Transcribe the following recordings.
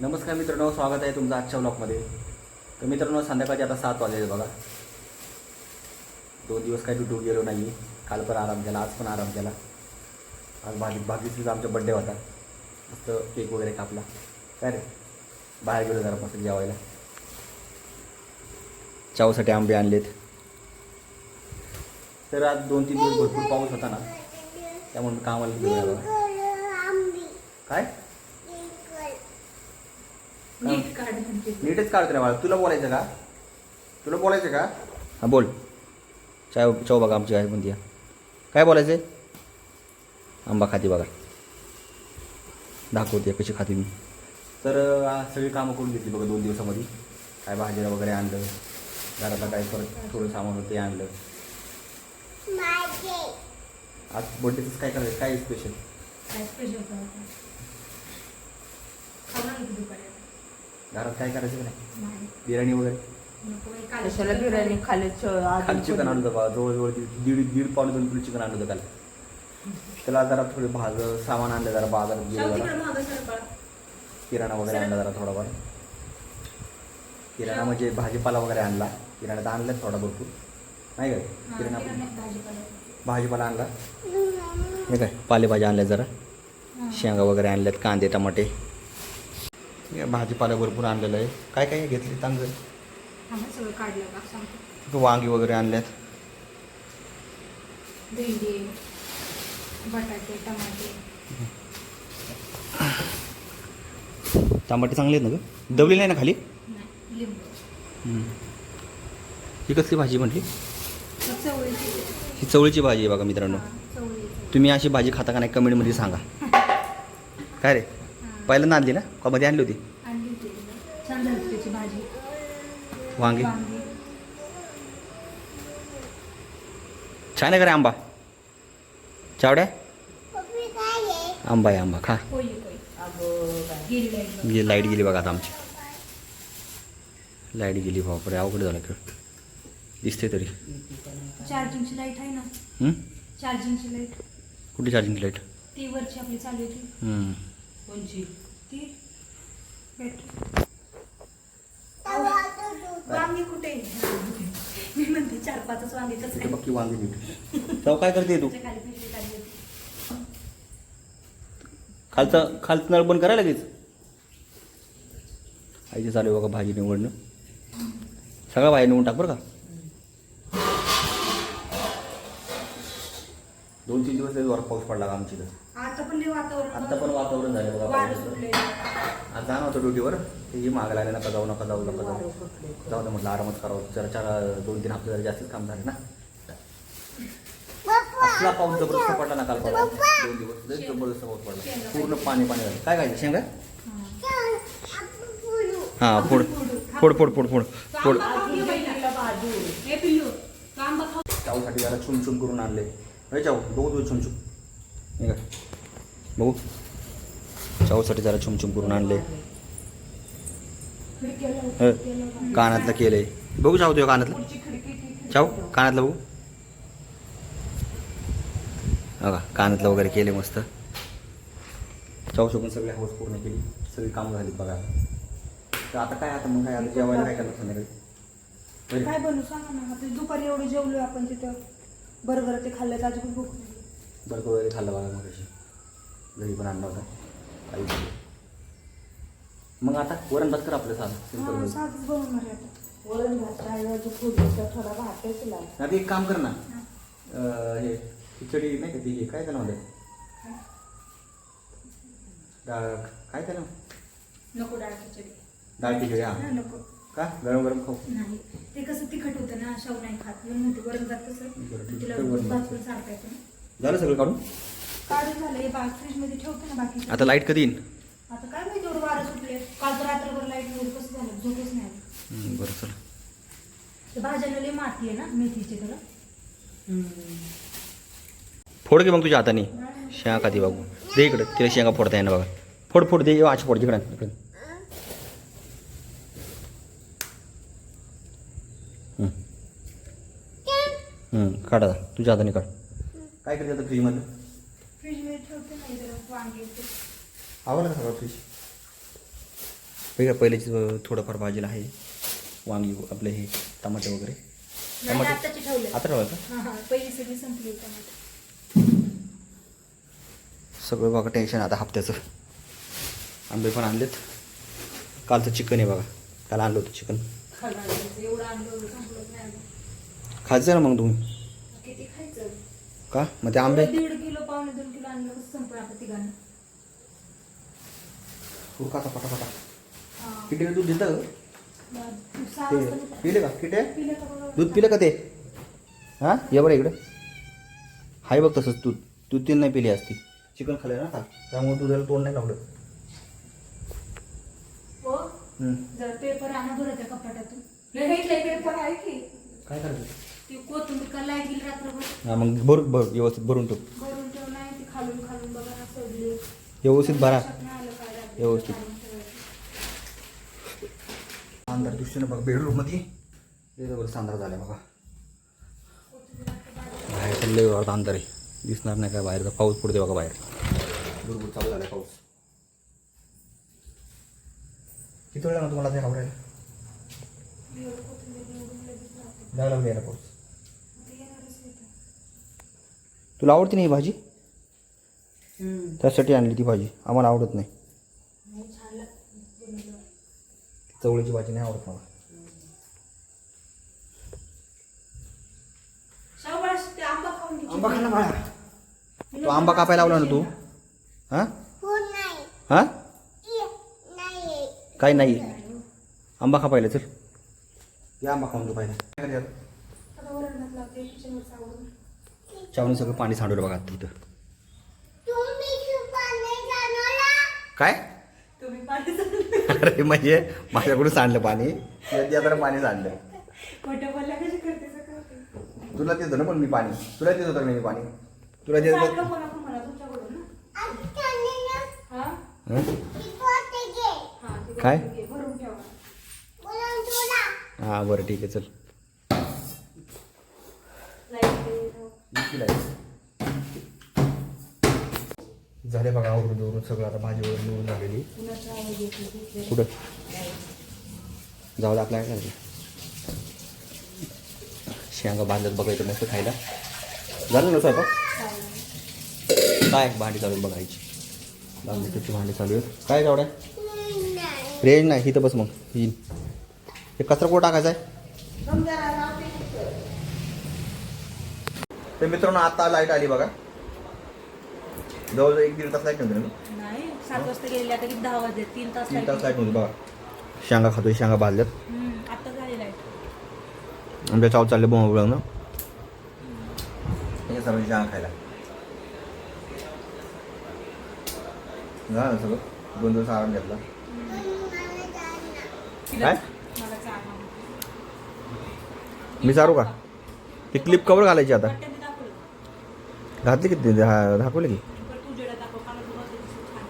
नमस्कार मित्रांनो स्वागत आहे तुमचं आजच्या ब्लॉगमध्ये तर मित्रांनो संध्याकाळचे आता सात वाजले बघा. दोन दिवस काही ड्युटीवर गेलो नाही काल पण आराम केला आज पण आराम केला. आज भागी भाग्यश्रीचा आमचा बड्डे होता. मस्त केक वगैरे कापला. काय रे? बाहेर गेलो जरा मस्त जेवायला. चावसाठी आंबे आणलेत. तर आज दोन तीन दिवस भरपूर पाऊस होता ना. त्यामुळे कामाला गेलो बघा. काय? नीट काढ म्हणते नीटच काढतो रे बाळा. तुला बोलायचं का? तुला बोलायचं का? हां बोल. चाय चव बघा आमची आहे. म्हणते काय बोलायचं आहे आंबा खाते बघा. दाखवते कशी खाते मी तर आज सगळी कामं करून घेतली बघा दोन दिवसामध्ये. काय भाजीला वगैरे आणलं. घरातलं काय परत थोडं सामान होतं ते आणलं. आज बड्डेचंच काय करायचं? काय स्पेशल काय स्पेशल करायचं खाणार होती दुपारी घरात काय करायचं का नाही? नाही. बिर्याणी वगैरे? कशाला बिर्याणी? खाली चिकन आणलं बघा जवळजवळ दीड दीड पावणे दोन किलो चिकन आणलं होतं काल त्याला जरा थोडे भाज सामान आणलं जरा बाजारात गेलो जरा. किराणा वगैरे आणला जरा थोडाफार. किराणा म्हणजे भाजीपाला वगैरे आणला. किराणा तर थोडा भरपूर. नाही काय किराणा भाजीपाला. भाजीपाला आणला. हे काय? पालेभाज्या आणल्या जरा. शेंगा वगैरे आणल्यात कांदे टमाटे. भाजीपाला भरपूर आणलेलं आहे. काय काय घेतली सगळं काढलं का सांगतो. वांगी वगैरे आणल्यात. भेंडी बटाटे टमाटे. टमाटे चांगले आहेत ना ग? दबली नाही ना खाली? नाही लिंबू. हम्म. ही कसली भाजी म्हटली? मग चवळीची. ही चवळीची भाजी आहे बघा मित्रांनो. हा, चवळीची. तुम्ही अशी भाजी खाता का नाही कमेंटमध्ये सांगा. काय रे. पहिल्यांदा आणली ना? का मध्ये आणली होती? आणली होती. छान झाली होती त्याची भाजी. वांगी? वांगी. छान आहे का रे आंबा? चावड्या? आंबा आहे आंबा. खा. गेली लाइट बघ. गे लाइट गेली बघा आता आमची. लाइट गेली बापरे अवघड झालं खेळ. दिसते तरी. चार्जिंगची लाइट आहे ना? हं? चार्जिंगची लाइट. कुठे चार्जिंग लाइट? ती वरची आपली चालू होती हं. कोणची? ती? बॅटरी वांगी कुठे? मी म्हणते चार पाचच काय वांगी करते तू? त्याच्याखाली पिशवी काढली होती. खालचं खालचं नळ बंद करायला लागेच? आईची चालू आहे बघा भाजी निवडणं. सगळं भाजी निवडून टाक बरं का. दोन तीन दिवस जोरात पाऊस पडला का आमची इथं? आता पण लय वातावरण आता पण वातावरण झालं बघा वारं. सुटलंय. आज जाणं होतं ड्युटीवर. ते ही माग लागले नका जाऊ नका जाऊ नका जाऊ. जाऊ दे म्हटलं आरामच करावं. जरा चार दोन तीन हप्ते जरा जास्तच काम झाले ना. असला पाऊस जबरदस्त पडला ना काल परवा. दोन दिवस. लय जबरदस्त पाऊस पडला. पूर्ण पाणी पाणी झालं. काय खायचं शेंगा? हां. फोड. फोड फोड फोड फोड. फोड हे पिल्लू. खाऊ. चावसाठी जरा छुम छुम करून आणले. अरे चाव बघू तुझं छुम छुम हे काय बघू चावसाठी जरा छुम छुम करून आणले कानातलं केलंय बघू चाव तुझ्या कानातलं चाव कानातलं बघू बघा कानातलं वगैरे केले मस्त चाव शकून सगळी हौस पूर्ण केली सगळी कामं झाली बघा तर आता काय आता मग काय आता जेवायला काय करणार संध्याकाळी. काय बनवू सांगा ना आता दुपारी एवढं जेवलो आपण तिथं बरोबर ते खाल्लं तर अजून भूक नाही. बर्फ़ वगैरे खाल्लं बघा मग घरी पण आणला होता. काही नाही. मग आता वरण भात कर आपलं साधं. हा, सिंपल साधंच बनवणार आहे आता. वरण भात राहिला जो फोडणीचा थोडा भात केला आता एक काम कर ना. अं, हे खिचडी नाही का ती? हे काय त्याला म्हणतात? डाळ काय त्याला? नको डाळ खिचडी. डाळ खिचडी हा. हा, नको. का? गरम गरम खाऊ. नाही ते कसं तिखट होतं ना शाव नाही खात. म्हणून म्हणते वरण भात कसं तुला ठीक. वरण भात. भात पण सारखा येतो ना. झालं सगळं काढून? काढून झालं हे बाग फ्रीजमध्ये ठेवते ना बाकी. आता लाइट कधी येईन? आता काय माहिती एवढं वारं सुटले काल तर रात्रभर लाइट एवढं कसं झालं झोपच नाही बरं चला. ते माती आहे ना मेथीचे त्याला फोड घे मग तुझ्या हाताने. शेंगा खाती बाबू. दे इकडे तिला शेंगा फोडता येणार बघा. फोड फोड दे अशी फोड इकडे इकडे. काढ आता तुझ्या हाताने काढ. काय करते आता फ्रीजमध्ये? ठेवते वांगे ते आवडलं का सगळं फ्रीज? वेगळं पहिल्याची थोडंफार भाजीला आहे. वांगी आपले हे टमाटे वगैरे. टमाटे ठेवले आता ठेवायचं? हा हा पहिली सगळी संपली टमाटर सगळं बघा टेन्शन आता हप्त्याचं. आंबे पण आणलेत. कालचं चिकन आहे बघा. काल आणलं होतं चिकन खायचं एवढं आणलं एवढं संपलंच नाही अजून. खायचं ना मग तुम्ही किती खायचं? का? मग ते आंबे? एवढं दीड किलो पावणे दोन किलो आणलं कसं संपलं आता तिघांना. उरकाचा पटापटा हा. किती दूध देतं का? मग सहा ते वाजता. पिले का? किटे? पिलं का बघा. दूध पिलं का ते? हां? ये बरं इकडं. हाय बघ तसंच दूध. दूध तीन नाही पिली असती. चिकन खाल्लं ना का त्यामुळे दुधाला तोंड नाही लावलं. हो? हम्म. जरा पेपर आणा बरं त्या कपाटातून. लय इथले पेपर आहे की. काय करायचं? ती कोथिंबीर का लाइट गेली रात्रभर? हा मग भर भर व्यवस्थित भरून ठेव. भरून ठेव नाही ती खालून खालून बघा ना सोडली. व्यवस्थित भरा. लक्षात नाही आलं काय रात्री व्यवस्थित. ठेवायचं. अंधार दिसतो ना बघ बेडरूममध्ये अंधार झाला बघा. बाहेर चालले वाटतं अंधार आहे. दिसणार नाही काय बाहेरचा पाऊस पडते बघा बाहेर. बरोबर चालू झाला पाऊस. किती वेळ लागला तुम्हाला ते आवडायला जायला लागला पाऊस. तुला आवडते नाही ही भाजी त्यासाठी आणली ती भाजी. आम्हाला आवडत नाही. चवळीची भाजी नाही आवडत मला. शाबास, ते आंबा खाऊन घे. आंबा खा ना बाळा. तू आंबा कापायला लावला ना तू? हा? हा काय नाही आंबा कापायला चल. या आंबा खाऊन तू पाहिजे चावणी सगळं पाणी सांडवलं बघा आता तिथं काय? तुम्ही पाणी सांडलं. अरे म्हणजे माझ्याकडून सांडलं पाणी. तर पाणी सांडलं? तुला देतो ना पण मी पाणी. तुला देत होतं का मी पाणी. तुला देत काय? हा बरं ठीक आहे चल लाइट दे, झाले बघा आवरून आवरून सगळं आता भाजी वगैरे निवडून झालेली? कुठं? जाऊ दे आपल्या काय शेंगा बांधल्यात बघायचं मस्त खायला. झालं ना स्वयंपाक. काय भांडी चालू आहे बघायची. तुझी भांडी चालू आहेत. काय जावड्या रेंज नाही. इथं बस मग. येईन. हे कचरा कोण टाकायचा आहे? तर मित्रांनो आता लाइट आली बघा. जवळजवळ एक दीड तास लाइट नव्हती ना? नाही सात वाजता गेलेले आता किती दहा वाजले? तीन तास तीन तास लाइट होती. नव्हती बघा. शेंगा खातोय शेंगा भाजल्यात. हम्म, आता झाली लाइट आमच्या चाव चालले बोंब ना हे सर्व शेंगा खायला. झालं सगळं? दोन दिवस आराम घेतला. काय? मला चालणार मी चारू का? ती क्लिप कवर घालायची आता. घातली किती दाखवली की बरं तू जेवढा दाखव कानात तुला ते दिसत छान.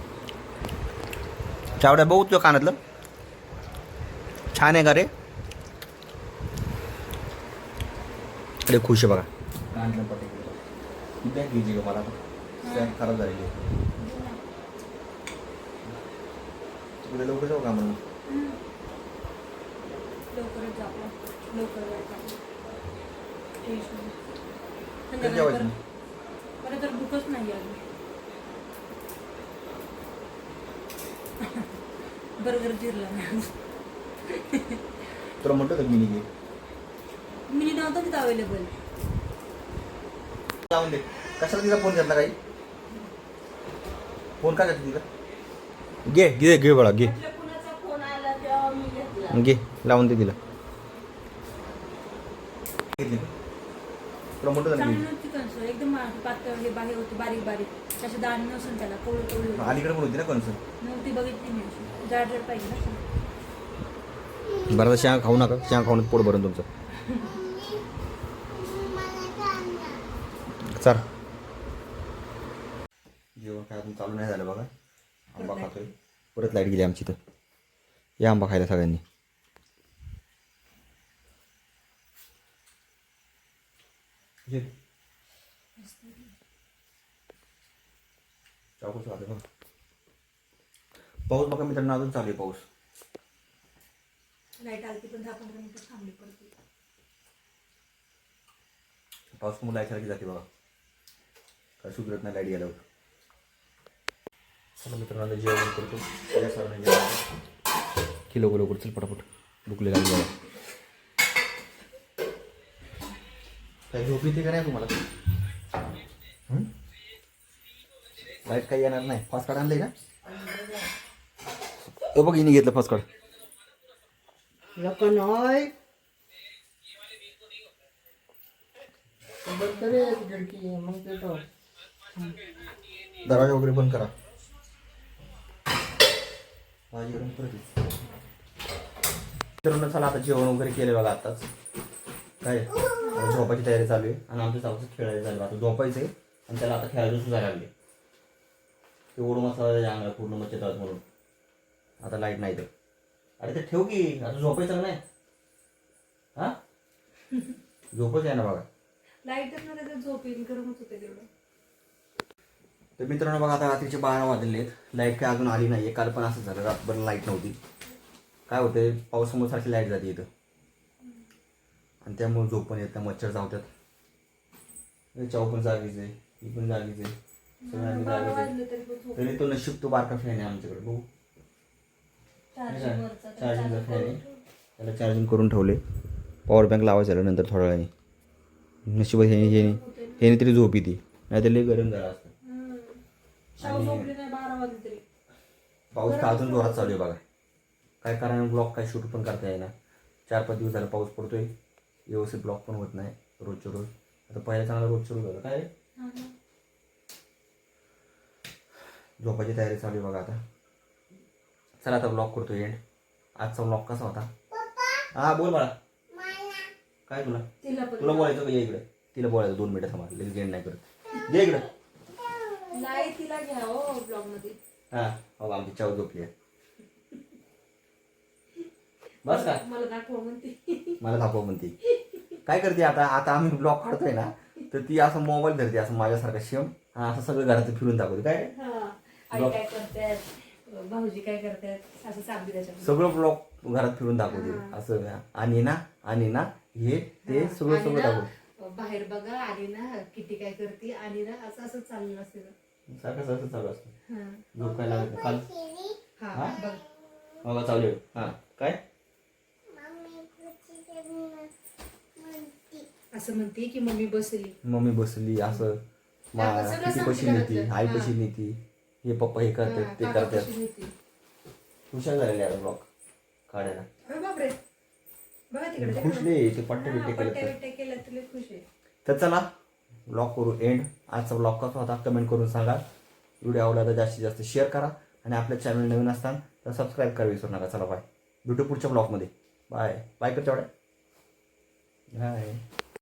चावड्या बघू तुझ्या कानातलं छान आहे का रे अरे खुश आहे बघा कानातलं पटे बॅग घ्यायची का मला बॅग खराब झालेली आहे तिकडे लवकर जाऊ का म्हणून हम्म. लवकरच जा आपलं. लवकर टेन्शन नाही. अजून बर्गर जिरला नाही तुला म्हणतो तर मिनी घे मिनी नव्हतं तिथं अवेलेबल लावून दे. कशाला तिचा फोन घेतला काही? फोन काय घेतला तिला? घे घे घे बळा घे. कुणाचा फोन आला तेव्हा मी घेतला. घे लावून दे तिला. घेतली का? म्हणतो तर चांगलं एकदम पातळ हे होती बारीक बारीक. त्याची दाणी नसून त्याला कवळी कवळी होती. अलीकडे पण होती ना कणसं? नव्हती बघितली मी अशी. जाड जाड पाहिजे ना बरं आता शेंगा खाऊ नका. शेंगा खाऊन पोट भरून तुमचं. सर जेवण काय अजून चालू नाही झालं बघा. आंबा खातोय. परत लाइट गेली आमची तर या आंबा खायला सगळ्यांनी. चाकूच बघा पाऊस बघा मित्रांनो अजून चालू आहे पाऊस लाइट आली पण दहा पंधरा मिनिटं थांबली पडते पाऊस मुलं ऐकायला जाते बघा काय सुधरत नाही लाइट गेल्यावर चला मित्रांनो जेवण करतो सगळ्या सर्वांनी जेवण की लवकर लवकर चल पटापट भुकले लागली बघा काय झोप येते का नाही तुम्हाला? हं? लाइट काही येणार नाही. फास्ट कार्ड आणले का? तो बघ हिने घेतलं फास्ट कार्ड लोक नाही बंद करे खिडकी. मग ते तो दरवाजा वगैरे बंद करा. भाजी गरम परत येईल. मित्रांनो चला आता जेवण वगैरे केलं बघा आताच. काय? झोपायची तयारी चालू आहे. आणि आमच्या चालूचं खेळायला चालू आहे. आता झोपायचं आहे आणि त्याला आता खेळायला सुद्धा लागले ते ओढ मसाला अंगाला पूर्ण मच्छर जात म्हणून. आता लाइट नाही तर. अरे ते ठेव की. आता झोपायचं नाही? हा? झोपच आहे ना बघा लाईटच ना त्याच्यात झोप येईल गरमच होते तेवढं. तर मित्रांनो बघा आता रात्रीचे बारा वाजले आहेत. लाइट काय अजून आली नाही काल पण असं झालं. रातभर लाइट नव्हती. काय होतंय? पावसामुळे सारखी लाइट जाते इथं. आणि त्यामुळे झोप पण येत नाही मच्छर चावतात हे चाव पण जागीच आहे ही पण जागीच आहे. सगळ्यांनी जागीच आहे. तरी तो नशीब तो बारका फॅन आहे आमच्याकडे बघू. चार्जिंगचा चालू फॅन आहे. त्याला चार्जिंग करून ठेवले. पॉवर बँक लावायचं झालं नंतर थोड्या वेळाने. नशीब हे हे तरी झोप येते. नाही तर लई गरम झाला असतं. पाऊस तर अजून जोरात चालू आहे बघा. काय कारण ब्लॉक काय शूट पण करता येईना. चार पाच दिवस झाला पाऊस पडतोय. व्यवस्थित ब्लॉक पण होत नाही रोजच्या रोज. आता पहिला चांगला रोज सुरू झालं. काय ना. झोपायची तयारी चालू आहे बघा आता. चला आता ब्लॉक करतो एंड आजचा ब्लॉक कसा होता? हा बोल बाळा. काय तुला? तिला बोलायचं का? इकडे. तिला बोलायचं दोन मिनिटं थांबा. लगेच एंड नाही करत. इकडं. नाही तिला घ्या हो ब्लॉगमध्ये. हा. हो आमची चाव झोपली आहे. बस का? मला दाखव म्हणते. मला दाखव म्हणते. काय करते आता? आता आम्ही ब्लॉग काढतोय ना तर ती असं मोबाईल धरते असं माझ्यासारखं शेम हा असं सगळं घरात फिरून दाखवते. काय? आई काय करतात भाऊजी काय करतात असं सांगते त्याच्यामध्ये सगळं ब्लॉग घरात फिरून दाखवते. असं आणि ना आणि ना हे ते सगळं सगळं दाखवते. बाहेर बघा आणि ना किती काय करते आणि ना असं असं चाललं असते सारखं सारखं चालू असतं. हा. काय लागत. काल हा बघ. चालू हा. काय? असं म्हणते की मम्मी बसली. मम्मी बसली असं. मा- आपण सगळं किती कशी सांगते नेती? घरातलं. आई. कशी नेती. हे पप्पा हे हा, करतात ते काका करतात. कशी नेते. हुशार झालेले आता ब्लॉग काढायला. अरे बापरे. बघा तिकडे तिकडे. खुशले ते पट्टे बिट्टे केले पट्ट्या तर. बिट्ट्या केल्या तुला खुश आहे. तर चला ब्लॉग करू एंड आजचा ब्लॉग कसा होता कमेंट करून सांगा. व्हिडिओ आवडला तर जास्तीत जास्त शेअर करा आणि आपल्या चॅनल नवीन असताना तर सबस्क्राईब करा विसरू नका. चला बाय भेटू पुढच्या ब्लॉगमध्ये. बाय बाय कर तेवढ्या बाय